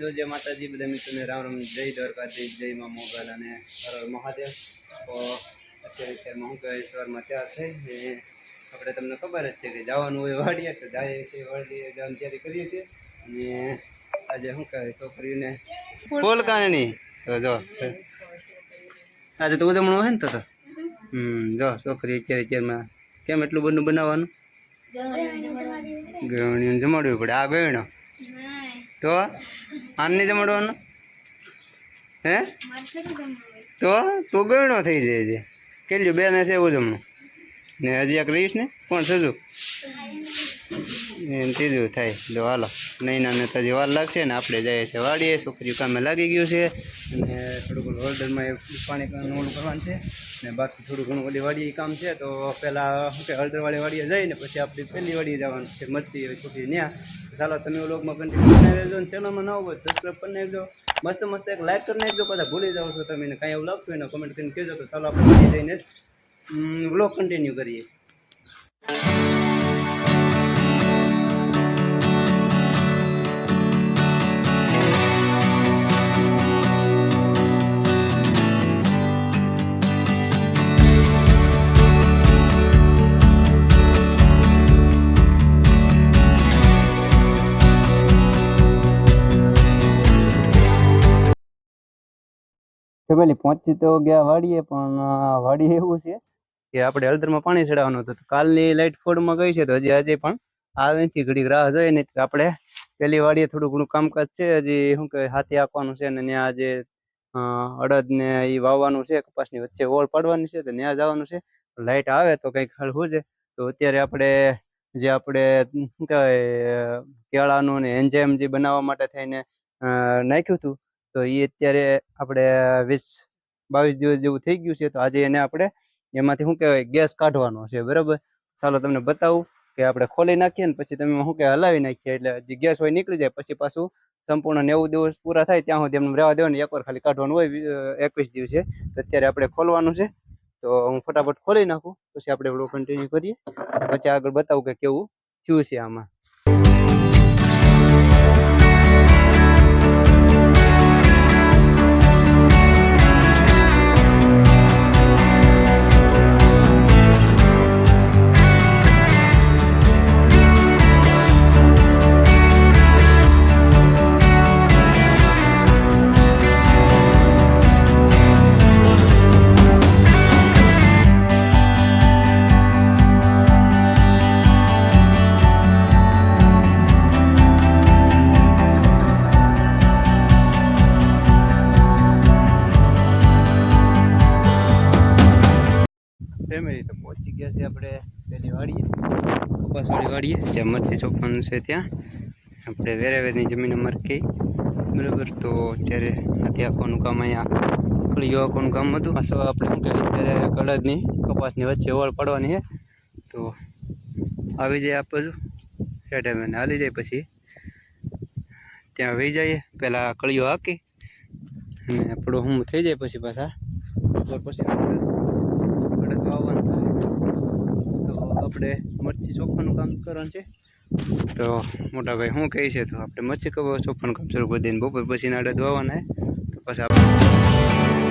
કેમ જય માતાજી બધા મિત્રોને રામ રામ જય દ્વારકાધીશ જય માં મોગલ અને હર મહાદેવ. તો અત્યારે અત્યારમાં હું કહે સવારમાં તૈયાર થઈ ને આપણે તમને ખબર જ છે કે જવાનું હોય વાડીએ તો જાય છે વાડીએ જવાની તૈયારી કરીએ છીએ. અને આજે શું કહે છોકરીને? ફૂલ કાણી તો જો આજે તો ઉજવણું હોય ને તો તો. હમ જો છોકરી અત્યારે અત્યારમાં કેમ એટલું બધું બનાવવાનું? ગવણીને જમાડવી પડે આ ગયણો તો? આને જમાડવાનો? હે? તો તું ગણો થઈ જાય છે. કેટલું બેન છે એવું જમણું? ને હજી એક રહીશ ને? કોણ સજુ એમ ત્રીજું થાય જો હાલો. નહીં, ના તો જે વાર લાગશે ને આપણે જઈએ છીએ વાડીએ, છોકરીઓ કામે લાગી ગયું છે અને થોડું ઘણું હળદરમાં પાણી નોળું કરવાનું છે ને બાકી થોડું ઘણું બધી વાડીએ કામ છે, તો પહેલાં શું કે હળદરવાળી વાડીએ જઈને પછી આપણે પહેલી વાડીએ જવાનું છે, મરચી છોકરી ત્યાં ચાલો, તમે વ્લોગમાં કન્ટિન્યુ બનાવી રહેજો અને ચેનલમાં ન હોય સબસ્ક્રાઈબ કરી નાખજો. મસ્ત મસ્ત એક લાઈક કરી નાખજો, પાછા ભૂલી જાઓ છો તમે કાંઈ એવું લાગતું હોય ને કમેન્ટ કરીને કહેજો, તો ચાલો આપણે જઈને વ્લોગ કન્ટિન્યુ કરીએ. ફેમિલી પહોંચી તો ગયા વાડીએ, પણ વાડી એવું છે કે આપણે હળદરમાં પાણી ચડાવવાનું હતું. કાલની લાઇટ ફોડમાં ગઈ છે, તો હજી આજે પણ આવે નથી ઘડીક રાહ જોઈએ નહીં આપણે પેલી વાડીએ થોડું ઘણું કામકાજ છે. હજી શું કહે હાથી આપવાનું છે ને ત્યાં આજે અડદ ને એ વાવવાનું છે, કપાસની વચ્ચે ઓળ પાડવાની છે, તો ત્યાં જવાનું છે. લાઇટ આવે તો કંઈક શું છે તો અત્યારે આપણે, જે આપણે, શું કહેવાય કેળાનું ને એન્જાઇમ જે બનાવવા માટે થઈને નાખ્યું હતું તો એ અત્યારે આપણે વીસ, બાવીસ દિવસ જેવું થઈ ગયું છે, તો આજે એને આપણે એમાંથી શું કહેવાય, ગેસ કાઢવાનો છે, બરાબર? ચાલો તમને બતાવું કે આપણે ખોલી નાખીએ ને પછી તમે શું કહેવાય, હલાવી નાખીએ, એટલે જે ગેસ હોય નીકળી જાય, પછી પાછું સંપૂર્ણ નેવું દિવસ પૂરા થાય, ત્યાં સુધી એમને રહેવા દેવાનું એકવાર ખાલી કાઢવાનું હોય એકવીસ દિવસે તો અત્યારે આપણે ખોલવાનું છે, તો હું ફટાફટ ખોલી નાખું, પછી આપણે કન્ટિન્યુ કરીએ, પછી આગળ બતાવું કે કેવું થયું છે આમાં. ફેમિલી તો પહોંચી ગયા છે આપણે પેલી વાડીએ. કપાસવાળી વાડીએ, જ્યાં મચ્છી ચોપવાનું છે ત્યાં. આપણે વેરે વેરની જમીન અમારે કઈ બરાબર, તો અત્યારે હાથી આપવાનું કામ અહીંયા. કળીઓ આપવાનું કામ હતું. આ આપણે શું કહેવાય અત્યારે કડદની કપાસની વચ્ચે ઓળ પડવાની છે. તો આવી જાય આ બાજુ. હેઠે મને હાલી જાય પછી. ત્યાં વહી જઈએ. પહેલાં કળીઓ હાકી. અને આપણું હું થઈ જાય પછી પાછા. પછી અડદ વાવવાનું થાય તો આપણે મચ્છી ચોખવાનું કામ કરવાનું છે. તો મોટા ભાઈ શું કહે છે, તો આપણે મચ્છી કવા ચોખવાનું કામ શરૂ કરી દઈને બપોર પછી અડદ વાવવાના છે તો પછી આપણે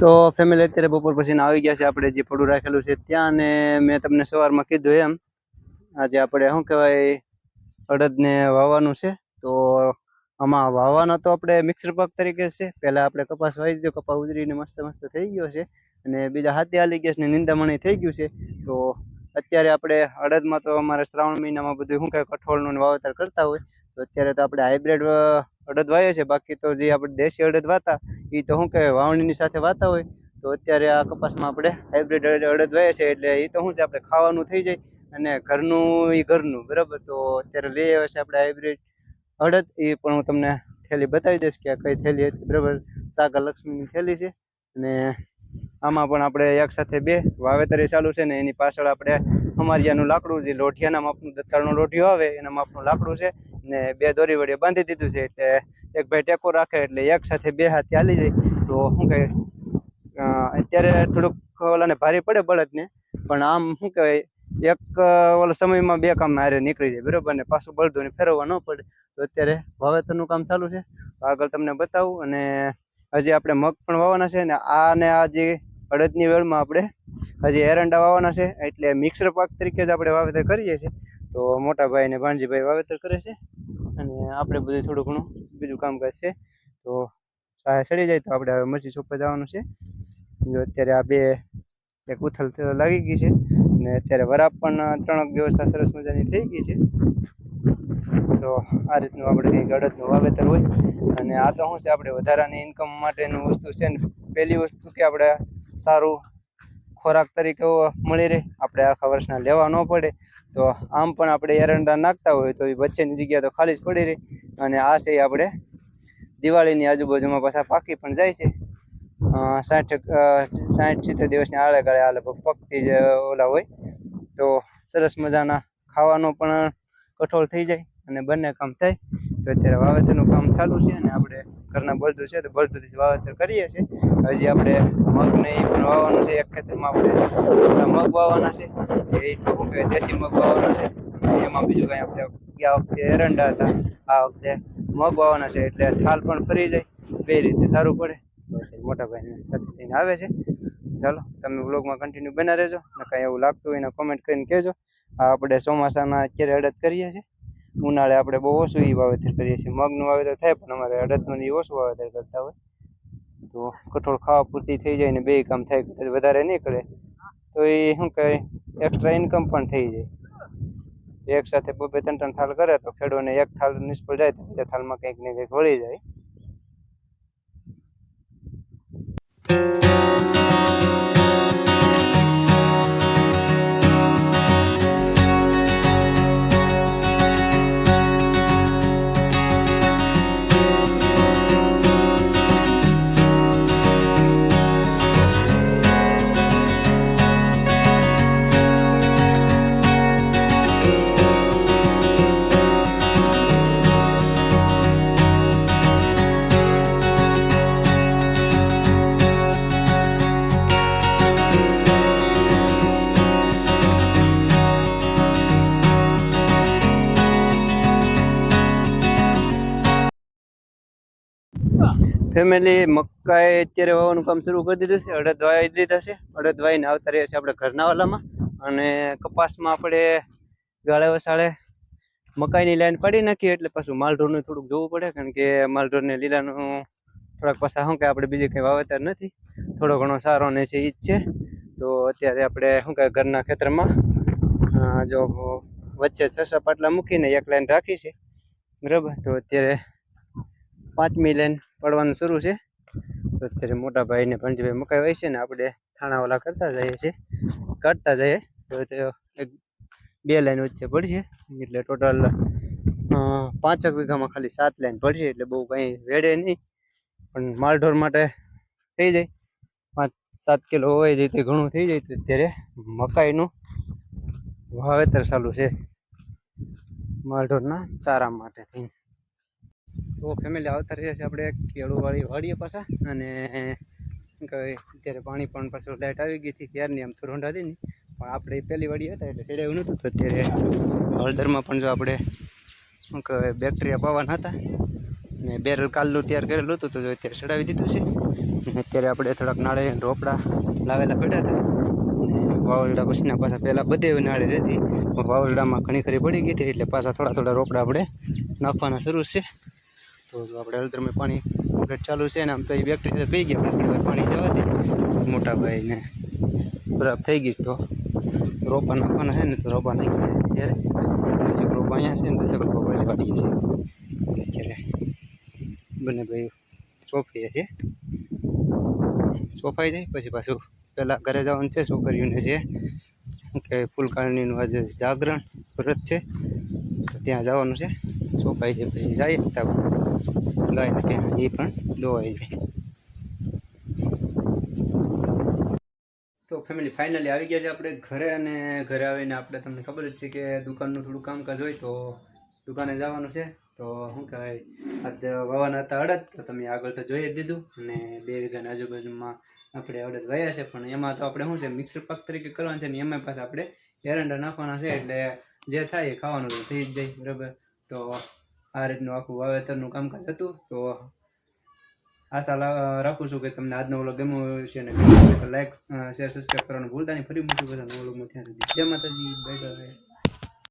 તો ફેમિલી અત્યારે બપોર પછીના આવી ગયા છે. આપણે જે પડું રાખેલું છે ત્યાં અને મેં તમને સવારમાં કીધું એમ. આજે આપણે શું કહેવાય, અડદને વાવવાનું છે. તો આમાં વાવવાનો તો આપણે મિક્સર પાક તરીકે છે. પહેલાં આપણે કપાસ વાવી દીધો કપાસ ઉતરીને મસ્ત મસ્ત થઈ ગયો છે. અને બીજા હાથે હાલી ગયા છે નિંદામણી થઈ ગયું છે. તો અત્યારે આપણે અડદમાં તો અમારે શ્રાવણ મહિનામાં બધું શું કહે કઠોળનું વાવેતર કરતા હોય, તો અત્યારે તો આપણે હાઇબ્રિડ અડદ વાવીએ છીએ. બાકી તો જે આપણે દેશી અડદ વાતા એ તો શું કહેવાય, વાવણીની સાથે વાતા હોય. તો અત્યારે આ કપાસમાં આપણે હાઇબ્રિડ અડદ વાવીએ છે એટલે એ તો શું છે, આપણે ખાવાનું થઈ જાય અને ઘરનું એ ઘરનું, બરાબર? તો અત્યારે લઈ આવે છે આપણે હાઇબ્રિડ અડદ. એ પણ હું તમને થેલી બતાવી દઈશ કે આ કઈ થેલી હતી, બરાબર? સાગર લક્ષ્મીની થેલી છે અને આમાં પણ આપણે એક સાથે બે વાવેતર ચાલુ છે ને એની પાછળ આપણે અમારિયાનું લાકડું જે લોઢિયાના માપનું દત્તાળનું લોઢિયો આવે, એના માપનું લાકડું છે ને બે દોરી વડે બાંધી દીધું છે એટલે એક ભાઈ ટેકો રાખે એટલે એક સાથે બે હાથ ચાલી જાય. તો શું કહે અત્યારે થોડુંક ઓલાને ભારે પડે બળદને પણ આમ શું કહેવાય એક ઓલા સમયમાં બે કામ હારે નીકળી જાય, બરાબર ને? પાછું બળદોને ફેરવવા ન પડે. તો અત્યારે વાવેતરનું કામ ચાલુ છે. આગળ તમને બતાવું અને હજી આપણે મગ પણ વાવવાના છે ને આ ને આ જે અડદની વેળમાં આપણે હજી એરંડા વાવવાના છે, એટલે મિક્સર પાક તરીકે જ આપણે વાવેતર કરીએ છીએ. તો મોટા ભાઈ ને ભાણજીભાઈ વાવેતર કરે છે અને આપણે બધું થોડું ઘણું બીજું કામકાજ છે. તો સાયા ચડી જાય તો આપણે હવે મરચી ચોપવા જવાનું છે. જો અત્યારે આ બે, એક ઉથલ લાગી ગઈ છે ને અત્યારે વરાપ પણ ત્રણ વ્યવસ્થા સરસ મજાની થઈ ગઈ છે. તો આ રીતનું આપણે કંઈ ગળદનું વાવેતર હોય. અને આ તો શું છે, આપણે વધારાની ઇન્કમ માટેનું વસ્તુ છે ને, પહેલી વસ્તુ કે આપણે સારું ખોરાક તરીકે મળી રહે. આપણે આખા વર્ષના લેવા ન પડે. તો આમ પણ આપણે એરંડા નાખતા હોય તો એ વચ્ચેની જગ્યા તો ખાલી જ પડી રહે. અને આ છે આપણે દિવાળીની આજુબાજુમાં પાછા પાકી પણ જાય છે. સાઠ સાઠ સિત્તેર દિવસની આળે ગાળે આ લગભગ પકતી ઓલા હોય. તો સરસ મજાના ખાવાનો પણ કઠોળ થઈ જાય અને બંને કામ થાય, તો અત્યારે વાવેતરનું કામ ચાલુ છે અને આપણે ઘરના બળદું છે, તો બળદુથી વાવેતર કરીએ છીએ. હજી આપણે મગ ને એ પણ વાવવાનું છે, એક ખેતરમાં આપણે મગ વાવવાના છે. એ દેશી મગ વાવવાના છે. એમાં બીજું કાંઈ આપણે ગયા વખતે એરંડા હતા, આ વખતે મગ વાવવાના છે, એટલે થાલ પણ ફરી જાય, બે રીતે સારું પડે. મોટા સાથે લઈને આવે છે. ચાલો, તમે વ્લોગમાં કન્ટિન્યુ બના રહેજો. ને કાંઈ એવું લાગતું હોય ને કોમેન્ટ કરીને કહેજો. આપણે ચોમાસાના અત્યારે અડદ કરીએ છીએ. ઉનાળે આપણે બહુ ઓછું એ વાવેતર કરીએ છીએ. મગનું વાવેતર થાય પણ અમારે અડદનું એ ઓછું વાવેતર કરતા હોય. તો કઠોળ ખાવા પૂરતી થઈ જાય ને બે કામ થાય વધારે નહીં કરે. તો એ શું કહે એક્સ્ટ્રા ઇન્કમ પણ થઈ જાય. એક સાથે બે ત્રણ ત્રણ થાલ કરે તો ખેડૂતને એક થાલ નિષ્ફળ જાય તો બીજા થાલમાં કંઈક ને કંઈક વળી જાય. ફેમિલી મકાઈ અત્યારે વાવવાનું કામ શરૂ કરી દીધું છે. અડદ વાવી દીધા છે. અડદ વાવીને આવતા રહ્યા છે આપણે ઘરના વાલામાં અને કપાસમાં આપણે ગાળે વસાળે મકાઈની લાઈન પાડી નાખીએ એટલે પાછું માલઢોરનું થોડુંક જોવું પડે, કારણ કે માલઢોરને લીલાનું થોડાક પાછા શું કે આપણે બીજું કંઈ વાવેતર નથી. થોડો ઘણો સારો ને છે એ જ છે. તો અત્યારે આપણે શું કહે ઘરના ખેતરમાં જો વચ્ચે છ પાટલા મૂકીને એક લાઈન રાખી છે. બરાબર? તો અત્યારે પાંચમી લાઈન પડવાનું શરૂ છે. તો અત્યારે મોટા ભાઈને પંચભાઈ મકાઈ હોય છે ને આપણે થાણા કરતા જઈએ છીએ. કાઢતા જઈએ. તો તે એક બે લાઈન વચ્ચે પડશે એટલે ટોટલ પાંચક વીઘામાં ખાલી સાત લાઈન પડશે એટલે બહુ કંઈ વેડે નહીં. પણ માલઢોર માટે થઈ જાય. પાંચ, સાત કિલો હોય જાય તે ઘણું થઈ જાય તો અત્યારે મકાઈનું વાવેતર ચાલુ છે. માલઢોરના ચારા માટે થઈને. તો ફેમિલી આવતા રહીએ છે આપણે કેળુવાળી વાળીએ પાછા. અને અત્યારે પાણી પણ પાછું લાઇટ આવી ગઈ હતી ત્યારની આમ થોડું હતી. ને પણ આપણે પહેલી વાળી હતા એટલે ચડાવ્યું નહોતું. તો અત્યારે હળદરમાં પણ જો આપણે, શું કહેવાય બેક્ટેરિયા પાવાના હતા. ને બેરલ કાલનું તૈયાર કરેલું હતું, તો અત્યારે ચડાવી દીધું છે. અને અત્યારે આપણે થોડાક નાળે રોપડા લાવેલા પડ્યા હતા. વાવલડા પછીના પાછા પહેલાં બધે નાળે હતી પણ વાવલડામાં ઘણી ખરી પડી ગઈ હતી, એટલે પાછા થોડા થોડા રોપડા આપણે નાખવાના શરૂ છે. તો આપણે હળદરમાં પાણી કમ્પ્લીટ ચાલુ છે ને આમ તો એ બેક્ટેરિયા પી ગયા, પણ પાણી દેવાથી મોટા ભાઈને બરાબર થઈ ગઈ તો. રોપા નાખવાના છે ને તો રોપા નાખી અત્યારે દસેક રોપા અહીંયા છે ને દસેક રોપા પહેલાં કાઢીએ છીએ અત્યારે બંને ભાઈ સોંપીએ છીએ સોંપાઈ જાય, પછી પાછું પહેલાં ઘરે જવાનું છે, છોકરીઓને છે. કે કહેવાય આજે જાગરણ, વ્રત છે. ત્યાં જવાનું છે. સોંપાઈ જાય પછી જાય ત્યાં ગાયને ત્યાં એ પણ દોવાઈ જાય તો ફેમિલી ફાઇનલી આવી ગયા છે આપણે ઘરે અને ઘરે આવીને આપણે તમને ખબર જ છે કે દુકાનનું થોડું કામકાજ હોય તો દુકાને જવાનું છે. તો શું કહેવાય, આજે વાવાના હતા અડદ, તો તમે આગળ તો જોઈ જ દીધું. અને બે વીઘાની આજુબાજુમાં આપણે અડદ ગયા છે, પણ એમાં તો આપણે શું છે મિક્સર પાક તરીકે કરવાનું છે ને એમાં પાછા આપણે એરંડા નાખવાના છે, એટલે જે થાય એ ખાવાનું થઈ જ જાય, બરાબર? તો આ રીતનું આખું વાવેતરનું કામકાજ હતું, તો આશા રાખું છું કે તમને આજનો વ્લોગ ગમ્યો હશે અને લાઈક શેર સબસ્ક્રાઈબ કરવાનું ભૂલતા નહીં. ફરી મૂકી બધા નવો વ્લોગમાં. ત્યાં સુધી જય માતાજી બાય બાય